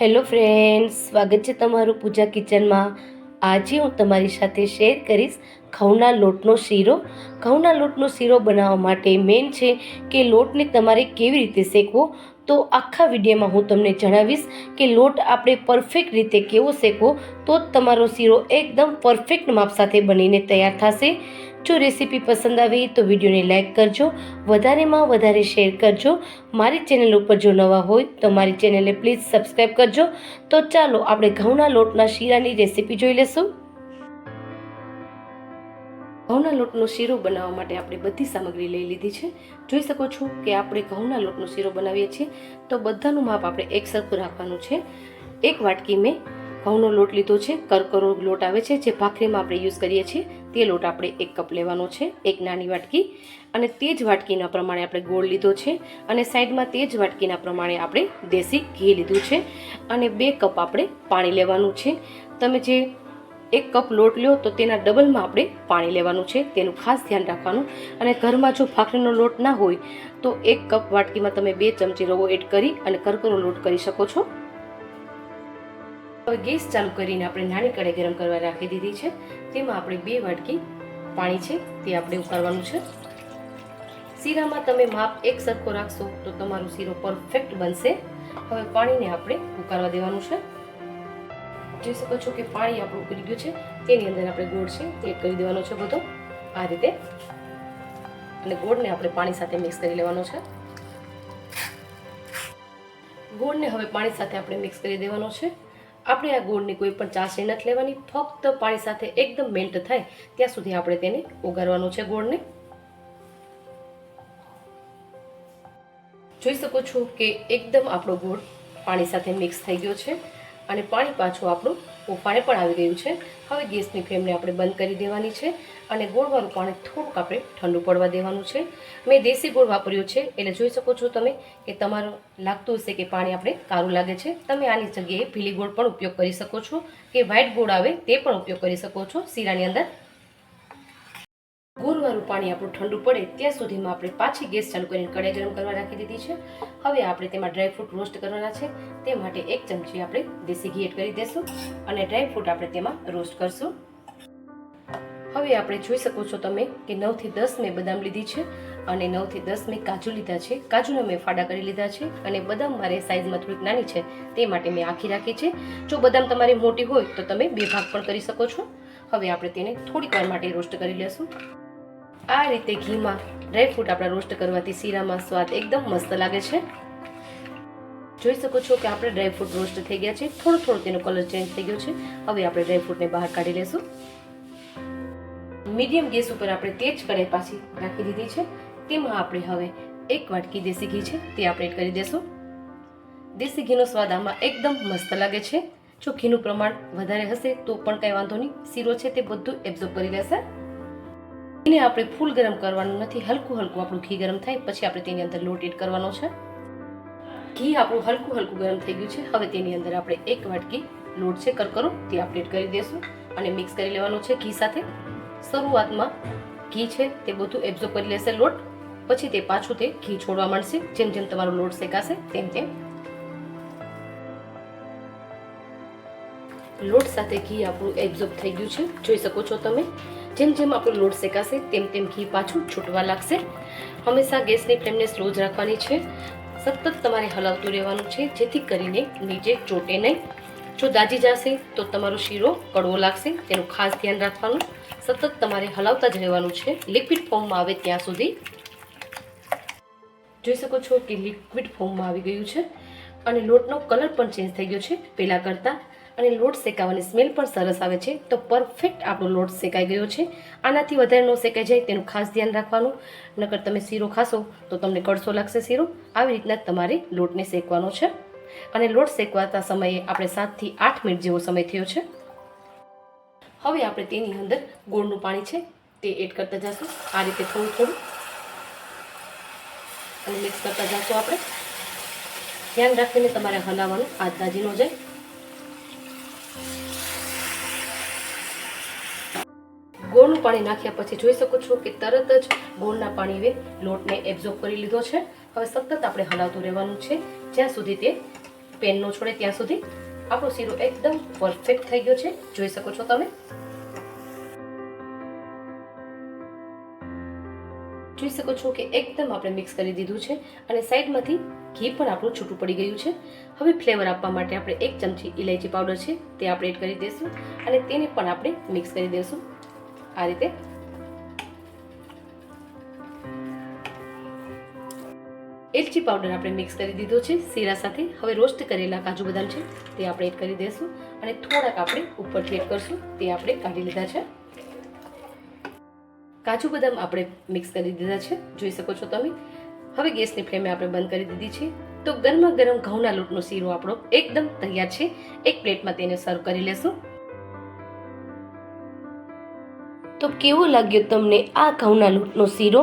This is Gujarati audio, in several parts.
હેલો ફ્રેન્ડ્સ, સ્વાગત છે તમારું પૂજા કિચનમાં. આજે હું તમારી સાથે શેર કરીશ ઘઉંના લોટનો શીરો. ઘઉંના લોટનો શીરો બનાવવા માટે મેઇન છે કે લોટને તમારે કેવી રીતે શેકવો? તો આખા વિડીયોમાં હું તમને જણાવીશ કે લોટ આપણે પરફેક્ટ રીતે કેવો શેકવો તો જ તમારો શીરો એકદમ પરફેક્ટ માપ સાથે બનીને તૈયાર થશે. જો રેસીપી પસંદ આવી તો વિડીયોને લાઇક કરજો, વધારેમાં વધારે શેર કરજો. મારી ચેનલ ઉપર જો નવા હોય તો મારી ચેનલને પ્લીઝ સબસ્ક્રાઈબ કરજો. તો ચાલો આપણે ઘઉંના લોટના શીરાની રેસીપી જોઈ લેશું. ઘઉંના લોટનો શીરો બનાવવા માટે આપણે બધી સામગ્રી લઈ લીધી છે. જોઈ શકો છો કે આપણે ઘઉંના લોટનો શીરો બનાવીએ છીએ. તો બધાનું માપ આપણે એક સરખું રાખવાનું છે. એક વાટકી મેં ઘઉંનો લોટ લીધો છે. કરકરો લોટ આવે છે, જે ભાખરીમાં આપણે યુઝ કરીએ છીએ. તે લોટ આપણે એક કપ લેવાનો છે, એક નાની વાટકી. અને તે જ વાટકીના પ્રમાણે આપણે ગોળ લીધો છે. અને સાઈડમાં તે જ વાટકીના પ્રમાણે આપણે દેશી ઘી લીધું છે. અને બે કપ આપણે પાણી લેવાનું છે. તમે જે એક કપ લોટ લ્યો તો તેના ડબલમાં આપણે પાણી લેવાનું છે, તેનું ખાસ ધ્યાન રાખવાનું. અને ઘરમાં જો ભાખરીનો લોટ ના હોય, તો એક કપ વાટકીમાં તમે બે ચમચી રવો એડ કરી અને કરકરો લોટ કરી શકો છો. હવે ગેસ ચાલુ કરીને આપણે નાની કડાઈ ગરમ કરવા રાખી દીધી છે. તેમાં આપણે બે વાટકી પાણી છે, તે આપણે ઉકાળવાનું છે. શીરામાં તમે માપ એક સરખો રાખશો તો તમારું શીરો પરફેક્ટ બનશે. હવે પાણીને આપણે ઉકાળવા દેવાનું છે. જોઈ શકો છો કે પાણી આપણું ઉકળી ગયું છે. તેની અંદર આપણે ગોળ છે, તે કરી દેવાનો છે બધો. આ રીતે. અને ગોળને આપણે પાણી સાથે મિક્સ કરી લેવાનો છે. ગોળને હવે પાણી સાથે આપણે મિક્સ કરી દેવાનો છે. આપણે આ ગોળની કોઈ પણ ચાસણી નથી લેવાની. ફક્ત પાણી સાથે એકદમ મેલ્ટ થાય ત્યાં સુધી આપણે તેને ઓગાળવાનું છે ગોળને. જોઈ શકો છો કે એકદમ આપણો ગોળ પાણી સાથે મિક્સ થઈ ગયો છે. અને પાણી પાછું આપણું ઉફાળે પણ આવી ગયું છે. હવે ગેસની ફ્લેમને આપણે બંધ કરી દેવાની છે અને ગોળવાનું પાણી થોડુંક આપણે ઠંડુ પડવા દેવાનું છે. મેં દેશી ગોળ વાપર્યો છે એટલે જોઈ શકો છો તમે કે તમારું લાગતું હશે કે પાણી આપણે કારું લાગે છે. તમે આની જગ્યાએ ભીલી ગોળ પણ ઉપયોગ કરી શકો છો કે વ્હાઇટ ગોળ આવે તે પણ ઉપયોગ કરી શકો છો. શીરાની અંદર ગોળવાળું પાણી આપણું ઠંડુ પડે ત્યાં સુધીમાં આપણે પાછી ગેસ ચાલુ કરીને કઢાઈ ગરમ કરવા રાખી દીધી છે. હવે આપણે તેમાં ડ્રાયફ્રૂટ રોસ્ટ કરવાના છે. તે માટે એક ચમચી આપણે દેશી ઘી એડ કરી દઈશું અને ડ્રાયફ્રૂટ આપણે તેમાં રોસ્ટ કરશું. હવે આપણે જોઈ શકો છો તમે કે નવથી દસ મેં બદામ લીધી છે અને નવથી દસ મેં કાજુ લીધા છે. કાજુના મેં ફાડા કરી લીધા છે અને બદામ મારે સાઇઝમાં થોડીક નાની છે તે માટે મેં આખી રાખી છે. જો બદામ તમારી મોટી હોય તો તમે બે ભાગ પણ કરી શકો છો. હવે આપણે તેને થોડીક વાર માટે રોસ્ટ કરી લેશું. આ રીતે ઘીમાં ડ્રાયફ્રૂટ આપણા રોસ્ટ કરવાથી શીરામાં સ્વાદ એકદમ મસ્ત લાગે છે. જોઈ શકો છો કે આપણે ડ્રાયફ્રૂટ રોસ્ટ થઈ ગયા છે. થોડો થોડો તેનો કલર ચેન્જ થઈ ગયો છે. હવે આપણે ડ્રાયફ્રૂટને બહાર કાઢી લેશું. મીડિયમ ગેસ ઉપર આપણે તેજ કઢાઈ પાછી રાખી દીધી છે. તેમાં આપણે હવે એક વાટકી દેશી ઘી છે, તે આપણે એડ કરી દેશું. દેશી ઘીનો સ્વાદ આમાં એકદમ મસ્ત લાગે છે. જો ઘીનું પ્રમાણ વધારે હશે તો પણ કંઈ વાંધો નહીં. શીરો છે તે બધું એબ્ઝોર્બ કરી લેશે. એને આપણે ફૂલ ગરમ કરવાનું નથી, હલકું હલકું આપણું ઘી ગરમ થાય, પછી આપણે તેની અંદર લોટ એડ કરવાનો છે. ઘી આપણું હલકું હલકું ગરમ થઈ ગયું છે, હવે તેની અંદર આપણે એક વાટકી લોટ છે, કરકરો, તે આપણે કરી દઈશું અને મિક્સ કરી લેવાનું છે ઘી સાથે. શરૂઆતમાં ઘી છે, તે બધું એબ્ઝોર્બ કરી લેશે લોટ, પછી તે પાછું તે ઘી છોડવા માંડશે, જેમ જેમ તમારો લોટ શેકાશે તેમ તેમ. લોટ સાથે ઘી આપણું એબ્ઝોર્બ થઈ ગયું છે, જોઈ શકો છો તમે. જેમ જેમ આપણો લોટ શેકાશે, તેમ તેમ ઘી પાછું છૂટવા લાગશે. હંમેશા ગેસની ફ્લેમને સ્લો જ રાખવાની છે. સતત તમારે હલાવતું રહેવાનું છે, જેથી કરીને નીચે ચોટે નહીં. જો દાજી જશે, તો તમારો શીરો કડવો લાગશે. તેનું ખાસ ધ્યાન રાખવાનું. સતત તમારે હલાવતા જ રહેવાનું છે. લિક્વિડ ફોર્મમાં આવે ત્યાં સુધી. જોઈ શકો છો કે લિક્વિડ ફોર્મમાં આવી ગયું છે. અને લોટનો કલર પણ ચેન્જ થઈ ગયો છે. પહેલાં કરતાં અને લોટ શેકાવાની સ્મેલ પણ સરસ આવે છે. તો પરફેક્ટ આપણો લોટ શેકાઈ ગયો છે. આનાથી વધારે ન શેકાઈ જાય, તેનું ખાસ ધ્યાન રાખવાનું. નકર તમે શીરો ખાશો, તો તમને કડસો લાગશે શીરો. આવી રીતના તમારે લોટને શેકવાનો છે. અને લોટ શેકવાતા સમયે આપણે સાતથી આઠ મિનિટ જેવો સમય થયો છે. હવે આપણે તેની અંદર ગોળનું પાણી છે, તે એડ કરતા જશું. આ રીતે થોડું થોડું. અને મિક્સ કરતા જશું આપણે. ધ્યાન રાખીને તમારે હલાવવાનું હાથ દાજી ન જાય. ગોળનું પાણી નાખ્યા પછી જોઈ શકો છો કે તરત જ ગોળના પાણીએ લોટને એબ્ઝોર્બ કરી લીધો છે. હવે સતત આપણે હલાવતું રહેવાનું છે. જ્યાં સુધી તે પેન ન છોડે ત્યાં સુધી આપણો શીરો એકદમ પરફેક્ટ થઈ ગયો છે. જોઈ શકો છો તમે. જોઈ શકો છો કે એકદમ આપણે મિક્સ કરી દીધું છે અને સાઈડમાંથી ઘી પણ આપણું છૂટું પડી ગયું છે. હવે ફ્લેવર આપવા માટે આપણે એક ચમચી ઇલાયચી પાવડર છે તે આપણે એડ કરી દઈશું અને તેને પણ આપણે મિક્સ કરી દઈશું આ રીતે. એલચી પાવડર આપણે મિક્સ કરી દીધો છે, શીરા સાથે. હવે રોસ્ટ કરેલા કાજુ બદામ છે, તે આપણે એડ કરી દઈશું અને થોડાક આપણે ઉપરથી એડ કરશું, તે આપણે કાઢી લીધા છે. કાજુ બદામ આપણે મિક્સ કરી દીધા છે, જોઈ શકો છો તમે. હવે ગેસની ફ્લેમે આપણે બંધ કરી દીધી છે. તો ગરમા ગરમ ઘઉંના લોટનો શીરો આપણો એકદમ તૈયાર છે. એક પ્લેટમાં તેને સર્વ કરી લેશું. તો કેવું લાગ્યું તમને આ ઘઉંના લોટનો શીરો?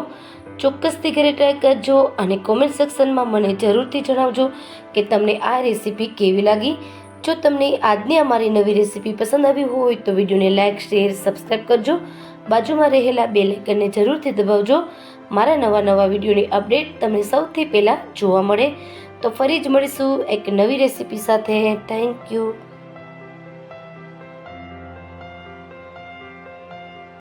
ચોક્કસથી ઘરે ટ્રાય કરજો અને કોમેન્ટ સેક્શનમાં મને જરૂરથી જણાવજો કે તમને આ રેસીપી કેવી લાગી. જો તમને આજની અમારી નવી રેસીપી પસંદ આવી હોય તો વિડીયોને લાઇક શેર સબસ્ક્રાઈબ કરજો. બાજુમાં રહેલા બે લાઇકનને જરૂરથી દબાવજો. મારા નવા નવા વિડીયોની અપડેટ તમને સૌથી પહેલાં જોવા મળે. તો ફરી જ મળીશું એક નવી રેસીપી સાથે. Thank you